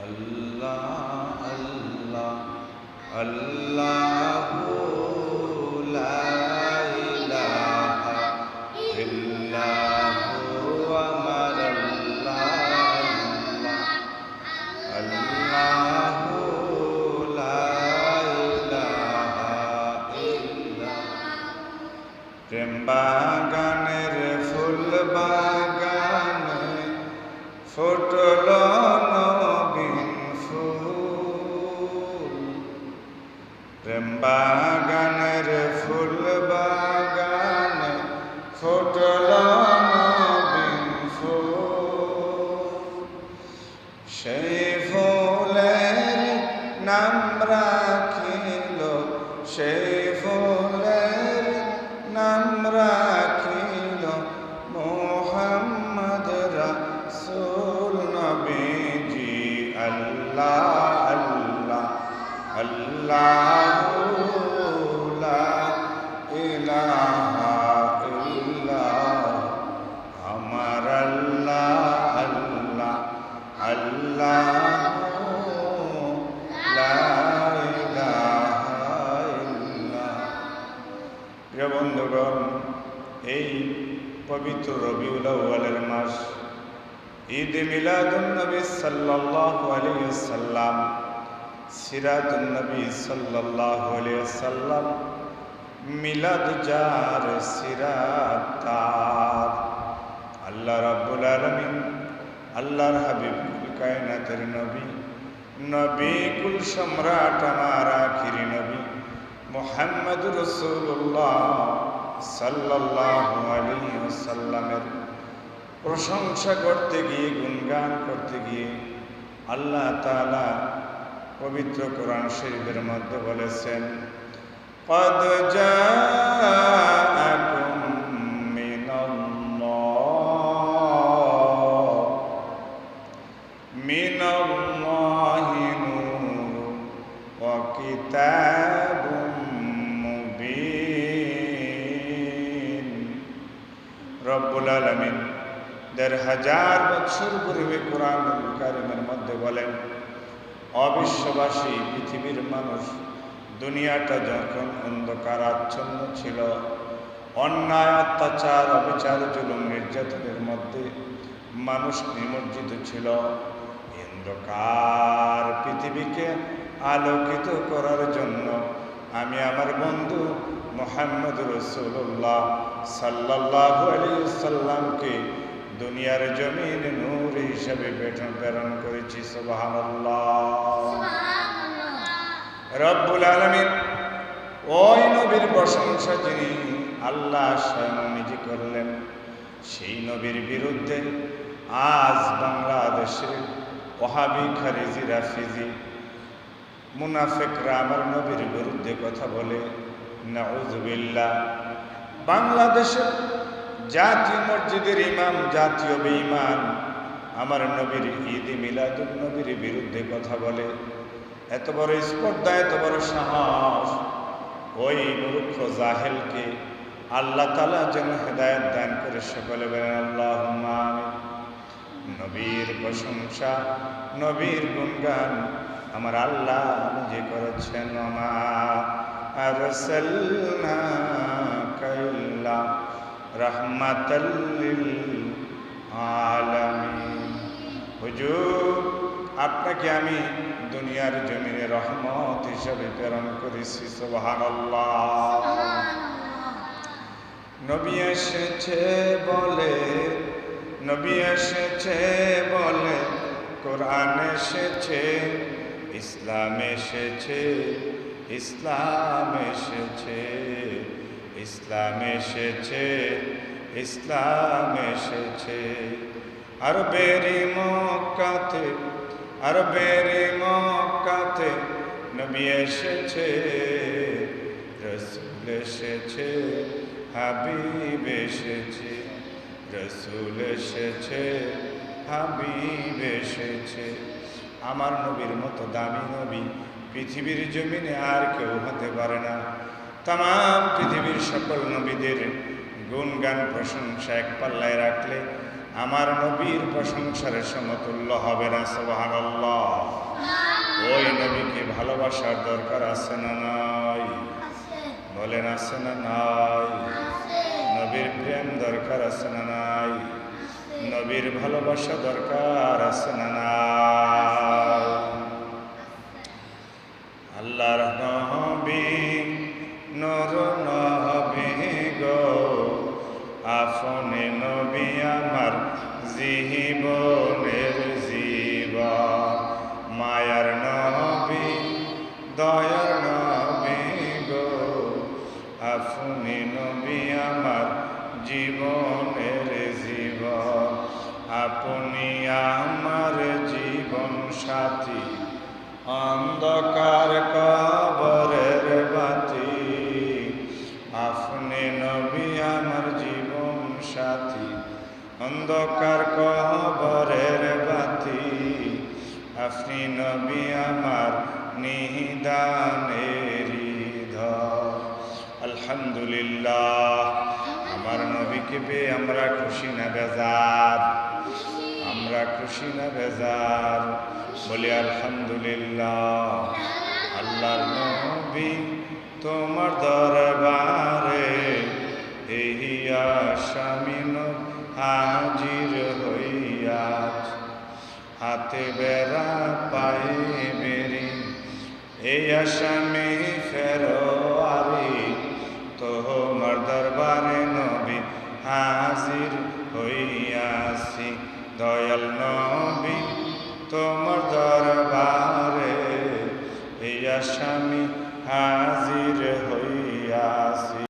আল্লাহ আল্লাহ আল্লাহ প্রেম বাগানের ফুল বাগানে ফুটল বন্ধুগণ, এই পবিত্র রবিউল আউয়ালের মাস, ঈদ মিলাদুন নবী সাল্লাল্লাহু আলাইহি সাল্লাম সিরাতুন নবী সাল্লাল্লাহু আলাইহি মিলাদ যার সিরাত তার আল্লাহ রাব্বুল আলামিন, আল্লাহর হাবিব, কুল কায়নাতের নবী নবী কুল সম্রাট আমার আখিরি নবী। মোহাম্মদ রসুল্লাহ সাল্লাহ আলী সাল্লামের প্রশংসা করতে গিয়ে, গুণগান করতে গিয়ে আল্লাহ তালা পবিত্র কোরআন শরীফের মধ্যে বলেছেন পদ যা দেড় হাজার বছর পূর্বে কোরআন কারিমের মধ্যে বলেন, অবিশ্ববাসী পৃথিবীর মানুষ দুনিয়াটা যখন অন্ধকার আচ্ছন্ন ছিল, অন্যায়, অত্যাচার, অবিচার, জুলুম, নির্যাতনের মধ্যে মানুষ নিমজ্জিত ছিল। অন্ধকার পৃথিবীকে আলোকিত করার জন্য আমি আমার বন্ধু মোহাম্মদ রসুল্লাহ সাল্লাহ আলী সাল্লামকে দুনিয়ার জমিন নূর হিসাবে বেতন প্রেরণ করেছি সুবহানাল্লাহ। রব্বুল আলমিন ওই নবীর প্রশংসা যিনি আল্লাহ স্বয়ং নিজে করলেন সেই নবীর বিরুদ্ধে আজ বাংলাদেশের ওহাবি খারিজি রাফিজি মুনাফেকরা আমার নবীর বিরুদ্ধে কথা বলে নাউজুবিল্লাহ বাংলাদেশের জাতীয় মসজিদের ইমাম, জাতীয় বেঈমান। আমার নবীর ঈদ মিলাদুল নবীর বিরুদ্ধে কথা বলে। এত বড় স্পর্ধা, এত বড় সাহস। ওই মূর্খ জাহেলকে আল্লাহ তালা যেন হেদায়ত দান করে সকলে বলেন আল্লাহ নবীর প্রশংসা, নবীর গুণগান আমার আল্লাহ নিজে করেছেন। আর কাইল্লা রহমাতাল্লিল আলামিন। হুজুর আপনাকে আমি দুনিয়ার জমিনে রহমত হিসাবে প্রেরণ করেছি সুবহানাল্লাহ। নবী এসেছে বলে নবী এসেছে বলে কোরআন এসেছে ইসলাম এসেছে ইসলাম এসেছে ইসলাম এসেছে ইসলাম এসেছে। আরবেরি মক্কাতে আরবেরি মক্কাতে নবী এসেছে, রসুল এসেছে, হাবিব এসেছে, রসুল এসেছে, হাবিব এসেছে। আমার নবীর মতো দামি নবী পৃথিবীর জমিনে আর কেউ হতে পারে না। তাম পৃথিবীর সকল নবীদের গুণগান প্রশংসা এক পাল্লায় রাখলে আমার নবীর প্রশংসার সমতুল্য হবে না, সুবহানাল্লাহ। ওই নবীকে ভালোবাসার দরকার আছে না নাই? বলেন আছে না নাই? নবীর প্রেম দরকার আছে না নাই? নবীর ভালোবাসা দরকার আছে না নাই? আল্লাহর নবী নর আপনি নবী আমার জীবনের জীবন। আপনি আমার জীবন সাথী। অন্ধকার কবরের বাতি। আপনি নবী আমার জীবন সাথী। অন্ধকার কবরের বাতি। আপনি নবী আমার নিদানের ধর আলহামদুলিল্লাহ। আমার নবীকে পেয়ে আমরা খুশি না বেজার? আমরা খুশি না বেজার? বলি আলহামদুলিল্লাহ। আল্লাহর নবী তোমার দরবারে এই আসামিন হাজির হইয়া হাতে বেড়া পায়ে বেরি এই আসামি ফেরোয়ারি হাজির হইয়াছি। দয়াল নবী তোমার দর